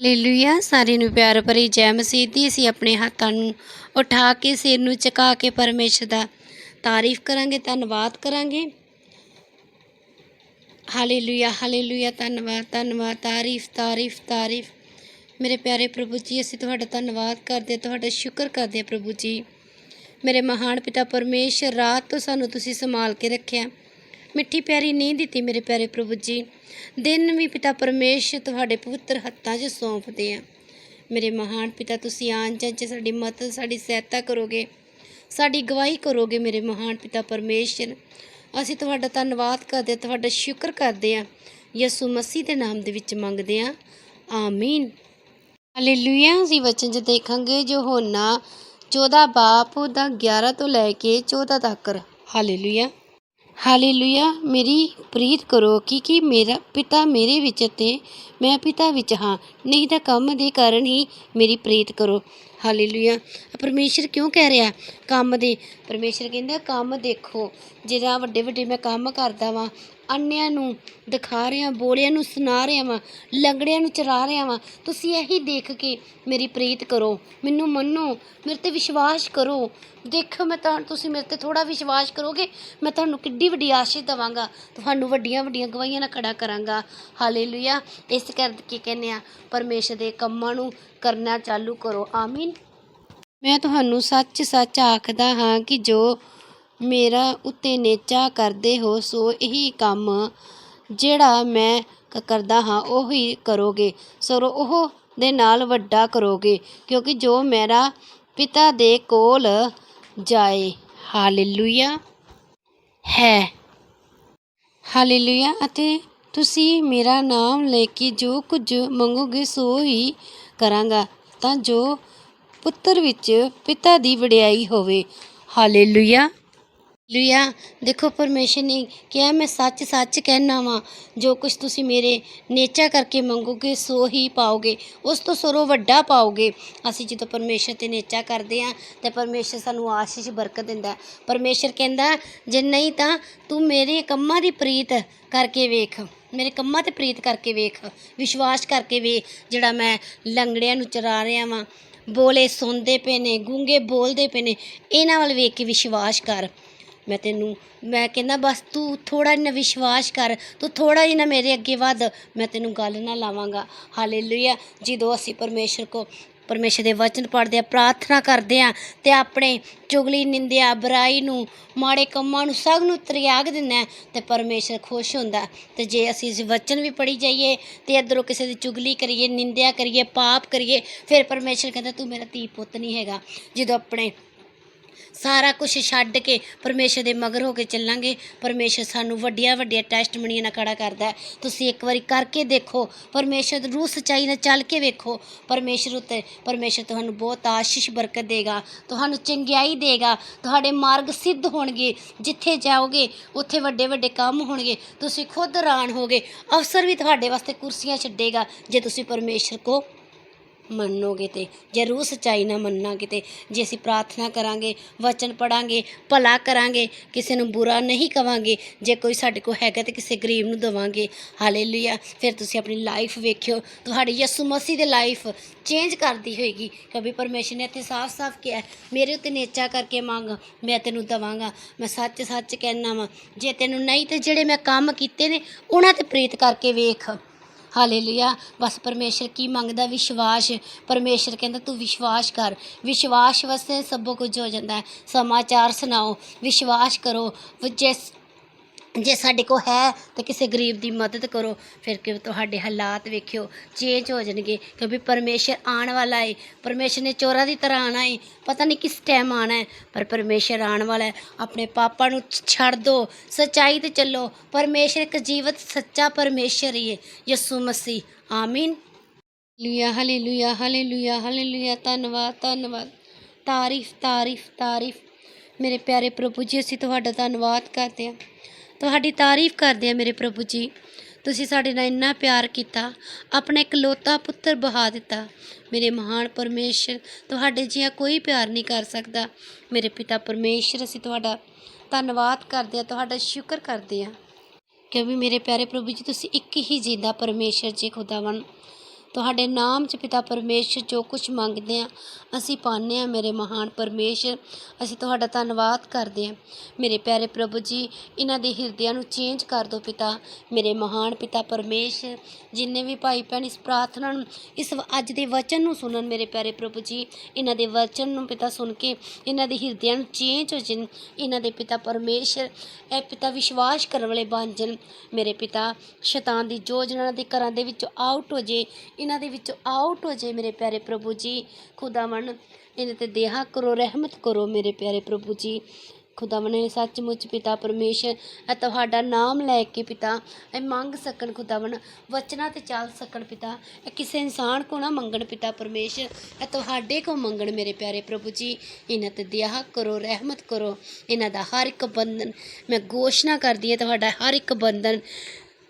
Hallelujah ਸਾਰਿਆਂ ਨੂੰ ਪਿਆਰ ਭਰੀ ਜੈ ਮਸੀਹ ਦੀ ਅਸੀਂ ਆਪਣੇ ਹੱਥਾਂ ਨੂੰ ਉਠਾ ਕੇ, ਸਿਰ ਨੂੰ ਝੁਕਾ ਕੇ ਪਰਮੇਸ਼ਰ ਦਾ ਤਾਰੀਫ ਕਰਾਂਗੇ, ਧੰਨਵਾਦ ਕਰਾਂਗੇ। ਹਾਲੇਲੂਇਆ ਹਾਲੇਲੂਇਆ ਧੰਨਵਾਦ ਧੰਨਵਾਦ। ਤਾਰੀਫ ਤਾਰੀਫ ਤਾਰੀਫ। ਮੇਰੇ ਪਿਆਰੇ ਪ੍ਰਭੂ ਜੀ, ਅਸੀਂ ਤੁਹਾਡਾ ਧੰਨਵਾਦ ਕਰਦੇ ਤੁਹਾਡਾ ਸ਼ੁਕਰ ਕਰਦੇ ਹਾਂ ਪ੍ਰਭੂ ਜੀ। ਮੇਰੇ ਮਹਾਨ ਪਿਤਾ ਪਰਮੇਸ਼ਰ, ਰਾਤ ਤੋਂ ਸਾਨੂੰ ਤੁਸੀਂ ਸੰਭਾਲ ਕੇ ਰੱਖਿਆ। ਮਿੱਠੀ ਪਿਆਰੀ ਨੀਂਦ ਦਿੱਤੀ ਮੇਰੇ ਪਿਆਰੇ ਪ੍ਰਭੂ ਜੀ। ਦਿਨ ਵੀ ਪਿਤਾ ਪਰਮੇਸ਼ਰ ਤੁਹਾਡੇ ਪਵਿੱਤਰ ਹੱਥਾਂ 'ਚ ਸੌਂਪਦੇ ਆ। ਮੇਰੇ ਮਹਾਨ ਪਿਤਾ, ਤੁਸੀਂ ਆਣ ਜਾਣ 'ਚ ਸਾਡੀ ਮਦਦ ਸਾਡੀ ਸਹਾਇਤਾ ਕਰੋਗੇ, ਸਾਡੀ ਗਵਾਹੀ ਕਰੋਗੇ ਮੇਰੇ ਮਹਾਨ ਪਿਤਾ ਪਰਮੇਸ਼ਰ। ਅਸੀਂ ਤੁਹਾਡਾ ਧੰਨਵਾਦ ਕਰਦੇ, ਤੁਹਾਡਾ ਸ਼ੁਕਰ ਕਰਦੇ ਆ। ਯਿਸੂ ਮਸੀਹ ਦੇ ਨਾਮ ਦੇ ਵਿੱਚ ਮੰਗਦੇ ਆ। ਆਮੀਨ। ਹਾਲੇਲੂਇਆ। ਅਸੀਂ ਵਚਨ 'ਚ ਦੇਖਾਂਗੇ ਜੋ ਹੋਨਾ 14 ਬਾਪ ਦਾ 11 ਤੋਂ ਲੈ ਕੇ 14 ਤੱਕ। ਹਾਲੇਲੂਇਆ। ਹਾਲੇਲੂਇਆ, ਮੇਰੀ ਪ੍ਰੀਤ ਕਰੋ ਕਿ ਕਿ ਮੇਰਾ ਪਿਤਾ ਮੇਰੇ ਵਿੱਚ ਤੇ ਮੈਂ ਪਿਤਾ ਵਿੱਚ ਹਾਂ। ਨਹੀਂ ਤਾਂ ਕੰਮ ਦੇ ਕਾਰਨ ਹੀ ਮੇਰੀ ਪ੍ਰੀਤ ਕਰੋ। ਹਾਲੇਲੂਇਆ। ਪਰਮੇਸ਼ਰ ਕਿਉਂ ਕਹਿ ਰਿਹਾ? ਕੰਮ ਦੇ। ਪਰਮੇਸ਼ਰ ਕਹਿੰਦਾ, ਕੰਮ ਦੇਖੋ। ਜਿਹੜਾ ਵੱਡੇ ਵੱਡੇ ਮੈਂ ਕੰਮ ਕਰਦਾ ਵਾਂ ਅੰਨਿਆਂ ਨੂੰ ਦਿਖਾ ਰਿਹਾ ਬੋਲਿਆਂ ਨੂੰ ਸੁਣਾ ਰਿਹਾ ਵਾਂ, ਲੰਗੜਿਆਂ ਨੂੰ ਚਰਾ ਰਿਹਾ ਵਾਂ। ਤੁਸੀਂ ਇਹੀ ਦੇਖ ਕੇ ਮੇਰੀ ਪ੍ਰੀਤ ਕਰੋ, ਮੈਨੂੰ ਮੰਨੋ, ਮੇਰੇ ਤੇ ਵਿਸ਼ਵਾਸ ਕਰੋ। ਦੇਖੋ, ਮੈਂ ਤਾਂ, ਤੁਸੀਂ ਮੇਰੇ ਤੇ ਥੋੜਾ ਵਿਸ਼ਵਾਸ ਕਰੋਗੇ, ਮੈਂ ਤੁਹਾਨੂੰ ਕਿੱਡੀ ਵੱਡੀ ਆਸ਼ੀਸ਼ ਦਵਾਂਗਾ, ਤੁਹਾਨੂੰ ਵੱਡੀਆਂ ਵੱਡੀਆਂ ਗਵਾਹੀਆਂ ਨਾਲ ਖੜਾ ਕਰਾਂਗਾ। ਹਾਲੇਲੂਇਆ, ਇਸ ਕਰਕੇ ਕਹਿੰਦੇ ਆ, ਪਰਮੇਸ਼ਰ ਦੇ ਕੰਮਾਂ ਨੂੰ ਕਰਨਾ ਚਾਲੂ ਕਰੋ, ਆਮੀਨ। ਮੈਂ ਤੁਹਾਨੂੰ ਸੱਚ ਸੱਚ ਆਖਦਾ ਹਾਂ ਕਿ ਜੋ ਮੇਰਾ ਉੱਤੇ ਨੇਚਾ ਕਰਦੇ ਹੋ, ਸੋ ਇਹੀ ਕੰਮ ਜਿਹੜਾ ਮੈਂ ਕਰਦਾ ਹਾਂ, ਉਹੀ ਕਰੋਗੇ। ਸੋ ਉਹ ਦੇ ਨਾਲ ਵੱਡਾ ਕਰੋਗੇ, ਕਿਉਂਕਿ ਜੋ ਮੇਰਾ ਪਿਤਾ ਦੇ ਕੋਲ ਜਾਏ। ਹਾਲੇਲੂਇਆ। ਹੈ। ਹਾਲੇਲੂਇਆ। ਅਤੇ ਤੁਸੀਂ ਮੇਰਾ ਨਾਮ ਲੈ ਕੇ ਜੋ ਕੁਝ ਮੰਗੋਗੇ, ਸੋ ਹੀ ਕਰਾਂਗਾ। ਤਾਂ ਜੋ ਪੁੱਤਰ ਵਿੱਚ ਪਿਤਾ ਦੀ ਵਡਿਆਈ ਹੋਵੇ। ਹਾਲੇਲੂਇਆ। ਲੂਇਆ ਦੇਖੋ, ਪਰਮੇਸ਼ਰ ਨੇ ਕਿਹਾ, ਮੈਂ ਸੱਚ ਸੱਚ ਕਹਿਣਾ ਵਾਂ, ਜੋ ਕੁਝ ਤੁਸੀਂ ਮੇਰੇ ਨੇਚਾ ਕਰਕੇ ਮੰਗੋਗੇ, ਸੋ ਹੀ ਪਾਓਗੇ। ਉਸ ਤੋਂ ਸਰੋ ਵੱਡਾ ਪਾਓਗੇ। ਅਸੀਂ ਜਦੋਂ ਪਰਮੇਸ਼ਰ ਤੇ ਨੇਚਾ ਕਰਦੇ ਆ, ਤੇ ਪਰਮੇਸ਼ਰ ਸਾਨੂੰ ਆਸ਼ੀਸ਼, ਬਰਕਤ ਦਿੰਦਾ। ਹੈ। ਪਰਮੇਸ਼ਰ ਕਹਿੰਦਾ, ਜੇ ਨਹੀਂ ਤਾਂ ਤੂੰ ਮੇਰੇ ਕੰਮਾਂ ਦੀ ਪ੍ਰੀਤ ਕਰਕੇ ਵੇਖ। ਮੇਰੇ ਕੰਮਾਂ ਤੇ ਪ੍ਰੀਤ ਕਰਕੇ ਵੇਖ। ਵਿਸ਼ਵਾਸ ਕਰਕੇ ਵੇਖ, ਜਿਹੜਾ ਮੈਂ ਲੰਗੜਿਆਂ ਨੂੰ ਚਰਾ ਰਿਹਾ ਵਾਂ। ਬੋਲੇ ਸੁਣਦੇ ਪਏ ਨੇ, ਗੂੰਗੇ ਬੋਲਦੇ ਪਏ ਨੇ। ਇਹਨਾਂ ਵੱਲ ਵੇਖ ਕੇ ਵਿਸ਼ਵਾਸ ਕਰ। ਮੈਂ ਤੈਨੂੰ, ਮੈਂ ਕਹਿੰਦਾ ਬਸ ਤੂੰ ਥੋੜਾ ਜਿਹਾ ਵਿਸ਼ਵਾਸ ਕਰ, ਤੂੰ ਥੋੜਾ ਜਿਹਾ ਮੇਰੇ ਅੱਗੇ ਵੱਧ, ਮੈਂ ਤੈਨੂੰ ਗੱਲ ਨਾ ਲਾਵਾਂਗਾ। ਹਾਲੇਲੂਇਆ ਜਦੋਂ ਅਸੀਂ ਪਰਮੇਸ਼ਰ ਕੋ, ਪਰਮੇਸ਼ਰ ਦੇ ਵਚਨ ਪੜ੍ਹਦੇ ਆ ਪ੍ਰਾਰਥਨਾ ਕਰਦੇ ਆ ਤੇ ਆਪਣੇ ਚੁਗਲੀ, ਨਿੰਦਿਆ, ਬੁਰਾਈ ਨੂੰ, ਮਾੜੇ ਕੰਮਾਂ ਨੂੰ ਸਭ ਨੂੰ ਤਰਿਆਗ ਦਿੰਦਾ ਹੈ, ਤੇ ਪਰਮੇਸ਼ਰ ਖੁਸ਼ ਹੁੰਦਾ ਹੈ। ਤੇ ਜੇ ਅਸੀਂ ਇਸ ਵਚਨ ਵੀ ਪੜ੍ਹੀ ਜਾਈਏ, ਤੇ ਇੱਧਰੋਂ ਕਿਸੇ ਦੀ ਚੁਗਲੀ ਕਰੀਏ, ਨਿੰਦਿਆ ਕਰੀਏ, ਪਾਪ ਕਰੀਏ, ਫਿਰ ਪਰਮੇਸ਼ਰ ਕਹਿੰਦਾ, ਤੂੰ ਮੇਰਾ ਧੀ ਪੁੱਤ ਨਹੀਂ ਹੈਗਾ। ਜਦੋਂ ਆਪਣੇ ਸਾਰਾ ਕੁਝ ਛੱਡ ਕੇ ਪਰਮੇਸ਼ਰ ਦੇ ਮਗਰ ਹੋ ਕੇ ਚੱਲਾਂਗੇ। ਪਰਮੇਸ਼ਰ ਸਾਨੂੰ ਵੱਡੀਆਂ ਵੱਡੀਆਂ ਟੈਸਟਮਨੀਆਂ ਨਾਲ ਖੜਾ ਕਰਦਾ ਤੁਸੀਂ ਇੱਕ ਵਾਰੀ ਕਰਕੇ ਦੇਖੋ। ਪਰਮੇਸ਼ਰ ਰੂਹ ਸਚਾਈ ਨਾਲ ਚੱਲ ਕੇ ਵੇਖੋ। ਪਰਮੇਸ਼ਰ ਉੱਤੇ ਪਰਮੇਸ਼ਰ ਤੁਹਾਨੂੰ ਬਹੁਤ ਆਸ਼ੀਸ਼, ਬਰਕਤ ਦੇਗਾ। ਤੁਹਾਨੂੰ ਚੰਗਿਆਈ ਦੇਗਾ। ਤੁਹਾਡੇ ਮਾਰਗ ਸਿੱਧ ਹੋਣਗੇ। ਜਿੱਥੇ ਜਾਓਗੇ, ਉੱਥੇ ਵੱਡੇ ਵੱਡੇ ਕੰਮ ਹੋਣਗੇ। ਤੁਸੀਂ ਖੁਦ ਹੈਰਾਨ ਹੋਗੇ ਅਫਸਰ ਵੀ ਤੁਹਾਡੇ ਵਾਸਤੇ ਕੁਰਸੀਆਂ ਛੱਡੇਗਾ। ਜੇ ਤੁਸੀਂ ਪਰਮੇਸ਼ਰ ਕੋ ਮੰਨੋਗੇ ਤੇ ਰੂਹ ਸੱਚਾਈ ਨਾਲ ਮੰਨਾਂਗੇ ਤੇ ਜੇ ਅਸੀਂ ਪ੍ਰਾਰਥਨਾ ਕਰਾਂਗੇ, ਵਚਨ ਪੜਾਂਗੇ ਭਲਾ ਕਰਾਂਗੇ, ਕਿਸੇ ਨੂੰ ਬੁਰਾ ਨਹੀਂ ਕਵਾਂਗੇ, ਜੇ ਕੋਈ ਸਾਡੇ ਕੋਲ ਹੈਗਾ ਤੇ ਕਿਸੇ ਗਰੀਬ ਨੂੰ ਦਵਾਂਗੇ। ਹਾਲੇਲੂਇਆ। ਫਿਰ ਤੁਸੀਂ ਆਪਣੀ ਲਾਈਫ ਵੇਖਿਓ। ਤੁਹਾਡੀ ਯਿਸੂ ਮਸੀਹ ਦੇ ਲਾਈਫ ਚੇਂਜ ਕਰਦੀ ਹੋਏਗੀ। ਕਿਉਂਕਿ ਪਰਮੇਸ਼ਰ ਨੇ ਇੱਥੇ ਸਾਫ਼-ਸਾਫ਼ ਕਿਹਾ ਮੇਰੇ ਉੱਤੇ ਨੇਚਾ ਕਰਕੇ ਮੰਗ, ਮੈਂ ਤੈਨੂੰ ਦਵਾਂਗਾ। ਮੈਂ ਸੱਚ-ਸੱਚ ਕਹਿਣਾ ਵਾਂ, ਜੇ ਤੈਨੂੰ ਨਹੀਂ ਤੇ ਜਿਹੜੇ ਮੈਂ ਕੰਮ ਕੀਤੇ ਨੇ, ਉਹਨਾਂ ਤੇ ਪ੍ਰੀਤ ਕਰਕੇ ਵੇਖ। ਹਾਲੇਲੂਇਆ। ਬਸ ਪਰਮੇਸ਼ਰ ਕੀ ਮੰਗਦਾ? ਵਿਸ਼ਵਾਸ। ਪਰਮੇਸ਼ਰ ਕਹਿੰਦਾ, ਤੂੰ ਵਿਸ਼ਵਾਸ ਕਰ। ਵਿਸ਼ਵਾਸ ਵਾਸਤੇ ਸਭ ਕੁਝ ਹੋ ਜਾਂਦਾ ਹੈ। ਸਮਾਚਾਰ ਸੁਣਾਓ। ਵਿਸ਼ਵਾਸ ਕਰੋ। ਜਿਸ ਜੇ ਸਾਡੇ ਕੋ ਹੈ ਤਾਂ ਕਿਸੇ ਗਰੀਬ ਦੀ ਮਦਦ ਕਰੋ। ਫਿਰ ਕਿ ਤੁਹਾਡੇ ਹਾਲਾਤ ਵੇਖਿਓ ਚੇਂਜ ਹੋ ਜਾਣਗੇ। ਕਿਉਂਕਿ ਪਰਮੇਸ਼ਰ ਆਉਣ ਵਾਲਾ ਹੈ ਪਰਮੇਸ਼ਰ ਨੇ ਚੋਰਾਂ ਦੀ ਤਰ੍ਹਾਂ ਆਣਾ ਹੈ ਪਤਾ ਨਹੀਂ ਕਿਸ ਟਾਈਮ ਆਣਾ ਹੈ ਪਰ ਪਰਮੇਸ਼ਰ ਆਉਣ ਵਾਲਾ ਹੈ ਆਪਣੇ ਪਾਪਾਂ ਨੂੰ ਛੱਡ ਦਿਓ ਸੱਚਾਈ ਤੇ ਚੱਲੋ। ਪਰਮੇਸ਼ਰ ਇੱਕ ਜੀਵਤ, ਸੱਚਾ ਪਰਮੇਸ਼ਰ ਹੀ ਹੈ ਯਿਸੂ ਮਸੀਹ। ਆਮੀਨ। ਹਾਲੇਲੂਇਆ ਹਾਲੇਲੂਇਆ ਹਾਲੇਲੂਇਆ ਹਾਲੇਲੂਇਆ ਧੰਨਵਾਦ ਧੰਨਵਾਦ। ਤਾਰੀਫ ਤਾਰੀਫ ਤਾਰੀਫ। ਮੇਰੇ ਪਿਆਰੇ ਪ੍ਰਭੂ ਜੀ, ਅਸੀਂ ਤੁਹਾਡਾ ਧੰਨਵਾਦ ਕਰਦੇ ਹਾਂ। ਤੁਹਾਡੀ ਤਾਰੀਫ ਕਰਦੇ ਹਾਂ ਮੇਰੇ ਪ੍ਰਭੂ ਜੀ। ਤੁਸੀਂ ਸਾਡੇ ਨਾਲ ਇੰਨਾ ਪਿਆਰ ਕੀਤਾ, ਆਪਣਾ ਇਕਲੌਤਾ ਪੁੱਤਰ ਬਹਾ ਦਿੱਤਾ। ਮੇਰੇ ਮਹਾਨ ਪਰਮੇਸ਼ਰ, ਤੁਹਾਡੇ ਜਿਹਾ ਕੋਈ ਪਿਆਰ ਨਹੀਂ ਕਰ ਸਕਦਾ। ਮੇਰੇ ਪਿਤਾ ਪਰਮੇਸ਼ਰ, ਅਸੀਂ ਤੁਹਾਡਾ ਧੰਨਵਾਦ ਕਰਦੇ ਹਾਂ, ਤੁਹਾਡਾ ਸ਼ੁਕਰ ਕਰਦੇ ਹਾਂ। ਕਿਉਂਕਿ ਮੇਰੇ ਪਿਆਰੇ ਪ੍ਰਭੂ ਜੀ, ਤੁਸੀਂ ਇੱਕ ਹੀ ਜਿੰਦਾ ਪਰਮੇਸ਼ਰ ਜੀ ਖੁਦਾਵੰ ਤੁਹਾਡੇ ਨਾਮ 'ਚ ਪਿਤਾ ਪਰਮੇਸ਼ਰ ਜੋ ਕੁਝ ਮੰਗਦੇ ਆ, ਅਸੀਂ ਪਾਉਂਦੇ ਆ ਮੇਰੇ ਮਹਾਨ ਪਰਮੇਸ਼ਰ। ਅਸੀਂ ਤੁਹਾਡਾ ਧੰਨਵਾਦ ਕਰਦੇ ਆ। ਮੇਰੇ ਪਿਆਰੇ ਪ੍ਰਭੂ ਜੀ, ਇਹਨਾਂ ਦੇ ਹਿਰਦਿਆਂ ਨੂੰ ਚੇਂਜ ਕਰ ਦਿਓ ਪਿਤਾ, ਮੇਰੇ ਮਹਾਨ ਪਿਤਾ ਪਰਮੇਸ਼ਰ। ਜਿੰਨੇ ਵੀ ਭਾਈ ਭੈਣ ਇਸ ਪ੍ਰਾਰਥਨਾ ਨੂੰ, ਇਸ ਅੱਜ ਦੇ ਵਚਨ ਨੂੰ ਸੁਣਨ ਮੇਰੇ ਪਿਆਰੇ ਪ੍ਰਭੂ ਜੀ, ਇਹਨਾਂ ਦੇ ਵਚਨ ਨੂੰ ਪਿਤਾ ਸੁਣ ਕੇ, ਇਹਨਾਂ ਦੇ ਹਿਰਦਿਆਂ ਨੂੰ ਚੇਂਜ ਹੋ ਜਾਣ, ਇਹਨਾਂ ਦੇ ਪਿਤਾ ਪਰਮੇਸ਼ਰ। ਇਹ ਪਿਤਾ ਵਿਸ਼ਵਾਸ ਕਰਨ ਵਾਲੇ ਬਣ ਜਾਣ। ਮੇਰੇ ਪਿਤਾ, ਸ਼ੈਤਾਨ ਦੀ ਯੋਜਨਾ ਦੇ ਘਰਾਂ ਦੇ ਵਿੱਚੋਂ ਆਊਟ ਹੋ ਜੇ ਇਹਨਾਂ ਦੇ ਵਿੱਚੋਂ ਆਊਟ ਹੋ ਜੇ ਮੇਰੇ ਪਿਆਰੇ ਪ੍ਰਭੂ ਜੀ। ਖੁਦਾਵੰ ਇਹਨਾਂ ਤੇ ਦੇਹਾ ਕਰੋ, ਰਹਿਮਤ ਕਰੋ ਮੇਰੇ ਪਿਆਰੇ ਪ੍ਰਭੂ ਜੀ। ਖੁਦਾਵੰ ਇਹ ਸੱਚਮੁੱਚ ਪਿਤਾ ਪਰਮੇਸ਼ਰ, ਇਹ ਤੁਹਾਡਾ ਨਾਮ ਲੈ ਕੇ ਪਿਤਾ, ਇਹ ਮੰਗ ਸਕਣ ਖੁਦਾਵੰ ਵਚਨਾਂ ਤੇ ਚੱਲ ਸਕਣ ਪਿਤਾ, ਇਹ ਕਿਸੇ ਇਨਸਾਨ ਕੋ ਨਾ ਮੰਗਣ ਪਿਤਾ ਪਰਮੇਸ਼ਰ, ਇਹ ਤੁਹਾਡੇ ਕੋ ਮੰਗਣ ਮੇਰੇ ਪਿਆਰੇ ਪ੍ਰਭੂ ਜੀ। ਇਹਨਾਂ ਤੇ ਦਇਆ ਕਰੋ, ਰਹਿਮਤ ਕਰੋ, ਇਹਨਾਂ ਦਾ ਹਰ ਇੱਕ ਬੰਧਨ, ਮੈਂ ਘੋਸ਼ਣਾ ਕਰਦੀ ਹਾਂ, ਤੁਹਾਡਾ ਹਰ ਇੱਕ ਬੰਧਨ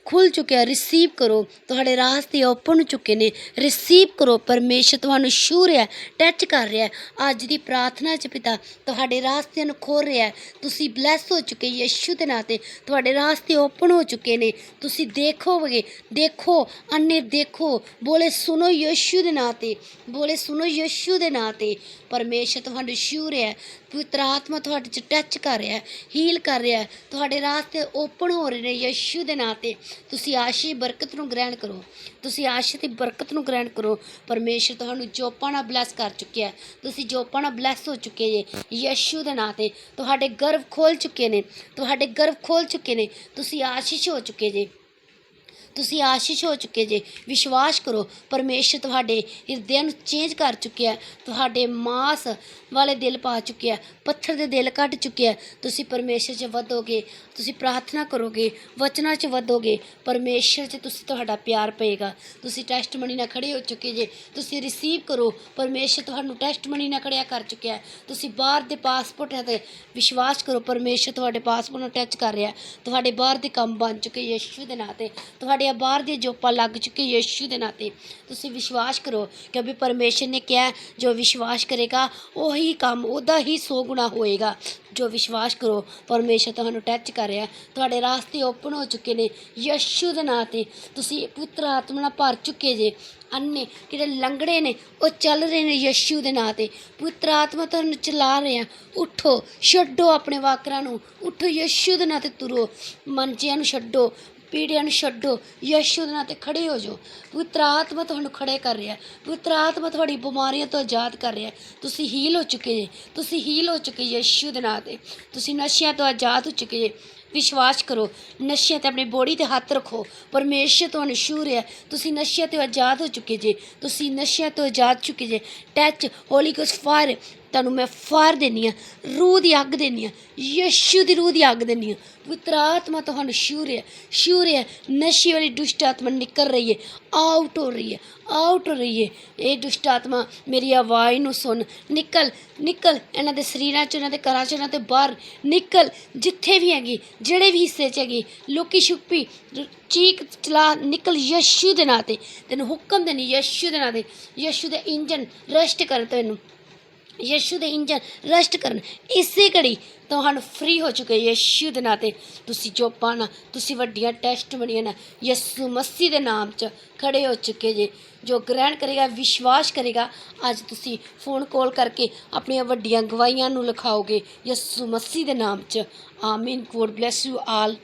ਖੁੱਲ ਚੁੱਕਿਆ ਰਿਸੀਵ ਕਰੋ। ਤੁਹਾਡੇ ਰਾਸਤੇ ਓਪਨ ਹੋ ਚੁੱਕੇ ਨੇ। ਰਿਸੀਵ ਕਰੋ। ਪਰਮੇਸ਼ਰ ਤੁਹਾਨੂੰ ਛੂ ਰਿਹਾ ਟੱਚ ਕਰ ਰਿਹਾ ਅੱਜ ਦੀ ਪ੍ਰਾਰਥਨਾ ਚ ਪਿਤਾ, ਤੁਹਾਡੇ ਰਾਸਤਿਆਂ ਨੂੰ ਖੋਲ ਰਿਹਾ ਤੁਸੀਂ ਬਲੈਸ ਹੋ ਚੁੱਕੇ, ਯਿਸੂ ਦੇ ਨਾਂ ਤੇ ਤੁਹਾਡੇ ਰਾਸਤੇ ਓਪਨ ਹੋ ਚੁੱਕੇ ਨੇ। ਤੁਸੀਂ ਦੇਖੋਗੇ ਦੇਖੋ, ਅੰਨੇ ਦੇਖੋ। ਬੋਲੇ, ਸੁਣੋ ਯਿਸੂ ਦੇ ਨਾਂ ਤੇ। ਬੋਲੇ, ਸੁਣੋ ਯਿਸੂ ਦੇ ਨਾਂ ਤੇ। ਪਰਮੇਸ਼ਰ ਤੁਹਾਨੂੰ ਛੂ ਰਿਹਾ ਪਵਿੱਤਰ ਆਤਮਾ ਤੁਹਾਡੇ ਚ ਟੱਚ ਕਰ ਰਿਹਾ ਹੈ ਹੀਲ ਕਰ ਰਿਹਾ ਹੈ, ਤੁਹਾਡੇ ਰਾਸਤੇ ਓਪਨ ਹੋ ਰਹੇ ਨੇ ਯਿਸੂ ਦੇ ਨਾਂ ਤੇ। ਤੁਸੀਂ ਆਸ਼ੀ ਬਰਕਤ ਨੂੰ ਗ੍ਰਹਿਣ ਕਰੋ। ਤੁਸੀਂ ਆਸ਼ੀ ਦੀ ਬਰਕਤ ਨੂੰ ਗ੍ਰਹਿਣ ਕਰੋ। ਪਰਮੇਸ਼ਰ ਤੁਹਾਨੂੰ ਜੋਪਾਂ ਨਾਲ ਬਲੈਸ ਕਰ ਚੁੱਕਿਆ ਹੈ। ਤੁਸੀਂ ਜੋਪਾਂ ਨਾਲ ਬਲੈਸ ਹੋ ਚੁੱਕੇ ਜੇ ਯਿਸੂ ਦੇ ਨਾਂ ਤੇ। ਤੁਹਾਡੇ ਗਰਭ ਖੋਲ ਚੁੱਕੇ ਨੇ। ਤੁਹਾਡੇ ਗਰਭ ਖੋਲ ਚੁੱਕੇ ਨੇ। ਤੁਸੀਂ ਆਸ਼ੀਸ਼ ਹੋ ਚੁੱਕੇ ਜੇ। ਤੁਸੀਂ ਆਸ਼ੀਸ਼ ਹੋ ਚੁੱਕੇ ਜੇ, ਵਿਸ਼ਵਾਸ ਕਰੋ, ਪਰਮੇਸ਼ਰ ਤੁਹਾਡੇ ਹਿਰਦਿਆਂ ਨੂੰ ਚੇਂਜ ਕਰ ਚੁੱਕਿਆ ਹੈ। ਤੁਹਾਡੇ ਮਾਸ ਵਾਲੇ ਦਿਲ ਪਾ ਚੁੱਕਿਆ ਹੈ। ਪੱਥਰ ਦੇ ਦਿਲ ਕੱਢ ਚੁੱਕਿਆ ਹੈ। ਤੁਸੀਂ ਪਰਮੇਸ਼ਰ 'ਚ ਵਧੋਗੇ, ਤੁਸੀਂ ਪ੍ਰਾਰਥਨਾ ਕਰੋਗੇ, ਵਚਨਾਂ 'ਚ ਵਧੋਗੇ, ਪਰਮੇਸ਼ਰ 'ਚ ਤੁਸੀਂ ਤੁਹਾਡਾ ਪਿਆਰ ਪਏਗਾ ਤੁਸੀਂ ਟੈਸਟਮਨੀ ਨਾਲ ਖੜੇ ਹੋ ਚੁੱਕੇ ਜੇ, ਤੁਸੀਂ ਰਿਸੀਵ ਕਰੋ, ਪਰਮੇਸ਼ਰ ਤੁਹਾਨੂੰ ਟੈਸਟਮਨੀ ਨਾਲ ਖੜਿਆ ਕਰ ਚੁੱਕਿਆ ਹੈ। ਤੁਸੀਂ ਬਾਹਰ ਦੇ ਪਾਸਪੋਰਟ ਤੇ ਵਿਸ਼ਵਾਸ ਕਰੋ, ਪਰਮੇਸ਼ਰ ਤੁਹਾਡੇ ਪਾਸਪੋਰਟ ਨੂੰ ਟੱਚ ਕਰ ਰਿਹਾ ਹੈ। ਤੁਹਾਡੇ ਬਾਹਰ ਦੇ ਕੰਮ ਬਣ ਚੁੱਕੇ, ਯਿਸੂ ਦੇ ਨਾਂ ਤੇ, ਤੁਹਾਡੇ ਬਾਹਰ ਦੀਆਂ ਜੋਪਾਂ ਲੱਗ ਚੁੱਕੇ ਯਿਸੂ ਦੇ ਨਾਂ ਤੇ ਤੁਸੀਂ ਵਿਸ਼ਵਾਸ ਕਰੋ, ਕਿਉਂਕਿ ਪਰਮੇਸ਼ਰ ਨੇ ਕਿਹਾ, ਜੋ ਵਿਸ਼ਵਾਸ ਕਰੇਗਾ, ਉਹੀ ਕੰਮ, ਉਹਦਾ ਹੀ ਸੌ ਗੁਣਾ ਹੋਏਗਾ। ਜੋ ਵਿਸ਼ਵਾਸ ਕਰੋ, ਪਰਮੇਸ਼ਰ ਤੁਹਾਨੂੰ ਟੱਚ ਕਰ ਰਿਹਾ। ਤੁਹਾਡੇ ਰਾਸਤੇ ਓਪਨ ਹੋ ਚੁੱਕੇ ਨੇ ਯਿਸੂ ਦੇ ਨਾਂ ਤੇ ਤੁਸੀਂ ਪੁੱਤਰ ਆਤਮਾ ਨਾਲ ਭਰ ਚੁੱਕੇ ਜੇ। ਅੰਨੇ ਜਿਹੜੇ ਲੰਗੜੇ ਨੇ, ਉਹ ਚੱਲ ਰਹੇ ਨੇ ਯਿਸੂ ਦੇ ਨਾਂ ਤੇ ਪੁੱਤਰ ਆਤਮਾ ਤੁਹਾਨੂੰ ਚਲਾ ਰਿਹਾ। ਉੱਠੋ, ਛੱਡੋ ਆਪਣੇ ਵਾਕਰਾਂ ਨੂੰ। ਉੱਠੋ, ਯਿਸੂ ਦੇ ਨਾਂ ਤੇ ਤੁਰੋ। ਮੰਜਿਆਂ ਨੂੰ ਛੱਡੋ। ਪੀੜਿਆਂ ਨੂੰ ਛੱਡੋ, ਯਿਸੂ ਦੇ ਨਾਂ ਤੇ ਖੜੇ ਹੋ ਜਾਓ। ਪਵਿੱਤਰ ਆਤਮਾ ਤੁਹਾਨੂੰ ਖੜੇ ਕਰ ਰਿਹਾ ਪਵਿੱਤਰ ਆਤਮਾ ਤੁਹਾਡੀ ਬਿਮਾਰੀਆਂ ਤੋਂ ਆਜ਼ਾਦ ਕਰ ਰਿਹਾ ਤੁਸੀਂ ਹੀਲ ਹੋ ਚੁੱਕੇ ਜੇ। ਤੁਸੀਂ ਹੀਲ ਹੋ ਚੁੱਕੇ ਯਿਸੂ ਦੇ ਨਾਂ ਤੇ। ਤੁਸੀਂ ਨਸ਼ਿਆਂ ਤੋਂ ਆਜ਼ਾਦ ਹੋ ਚੁੱਕੇ ਜੇ। ਵਿਸ਼ਵਾਸ ਕਰੋ, ਨਸ਼ਿਆਂ ਤੇ ਆਪਣੀ ਬੋਡੀ ਤੇ ਹੱਥ ਰੱਖੋ। ਪਰਮੇਸ਼ਰ ਤੁਹਾਨੂੰ ਛੂ ਰਿਹਾ ਤੁਸੀਂ ਨਸ਼ਿਆਂ ਤੋਂ ਆਜ਼ਾਦ ਹੋ ਚੁੱਕੇ ਜੇ। ਤੁਸੀਂ ਨਸ਼ਿਆਂ ਤੋਂ ਆਜ਼ਾਦ ਚੁੱਕੇ ਜੇ। ਟੱਚ ਹੋਲੀ ਗੋਸਟ ਫਾਇਰ ਤੁਹਾਨੂੰ ਮੈਂ ਫਾਇਰ ਦੇਣੀ ਆ ਰੂਹ ਦੀ ਅੱਗ ਦੇਣੀ ਆ ਯਿਸੂ ਦੀ ਰੂਹ ਦੀ ਅੱਗ ਦੇਣੀ ਆ ਪਵਿੱਤਰ ਆਤਮਾ ਤੁਹਾਨੂੰ ਛੂ ਰਿਹਾ ਛੂ ਰਿਹਾ ਨਸ਼ੇ ਵਾਲੀ ਦੁਸ਼ਟ ਆਤਮਾ ਨਿਕਲ ਰਹੀ ਹੈ ਆਊਟ ਹੋ ਰਹੀ ਹੈ ਆਊਟ ਹੋ ਰਹੀ ਹੈ। ਇਹ ਦੁਸ਼ਟ ਆਤਮਾ ਮੇਰੀ ਆਵਾਜ਼ ਨੂੰ ਸੁਣ, ਨਿਕਲ ਨਿਕਲ। ਇਹਨਾਂ ਦੇ ਸਰੀਰਾਂ ਚ, ਇਹਨਾਂ ਦੇ ਘਰਾਂ ਚ, ਇਹਨਾਂ ਦੇ ਬਾਹਰ ਨਿਕਲ। ਜਿੱਥੇ ਵੀ ਹੈਗੀ, ਜਿਹੜੇ ਵੀ ਹਿੱਸੇ ਚ ਹੈਗੀ, ਲੋਕੀ ਛੁਪੀ, ਚੀਕ, ਚਲਾ, ਨਿਕਲ ਯਸ਼ੂ ਦੇ ਨਾਂ ਤੇ। ਤੈਨੂੰ ਹੁਕਮ ਦੇਣੀ ਯਸ਼ੂ ਦੇ ਨਾਂ ਤੇ। ਯਸ਼ੂ ਦੇ ਇੰਜਨ ਰੈਸਟ ਕਰ ਤੈਨੂੰ ਯਿਸੂ ਦੇ ਇੰਜਨ ਰੈਸਟ ਕਰਨ। ਇਸੇ ਘੜੀ ਤੁਹਾਨੂੰ ਫ੍ਰੀ ਹੋ ਚੁੱਕੇ ਯਿਸੂ ਦੇ ਨਾਂ ਤੇ। ਤੁਸੀਂ ਜੋ ਪਾਣਾ ਤੁਸੀਂ ਵੱਡੀਆਂ ਟੈਸਟ ਬਣੀਆਂ ਨਾ, ਯਿਸੂ ਮਸੀਹ ਦੇ ਨਾਮ 'ਚ ਖੜੇ ਹੋ ਚੁੱਕੇ ਜੇ, ਜੋ ਗ੍ਰਹਿਣ ਕਰੇਗਾ, ਵਿਸ਼ਵਾਸ ਕਰੇਗਾ, ਅੱਜ ਤੁਸੀਂ ਫੋਨ ਕਾਲ ਕਰਕੇ ਆਪਣੀਆਂ ਵੱਡੀਆਂ ਗਵਾਹੀਆਂ ਨੂੰ ਲਿਖਾਓਗੇ, ਯਿਸੂ ਮਸੀਹ ਦੇ ਨਾਮ 'ਚ। ਆਮੀਨ ਗੋਡ ਬlesਸ ਯੂ ਆਲ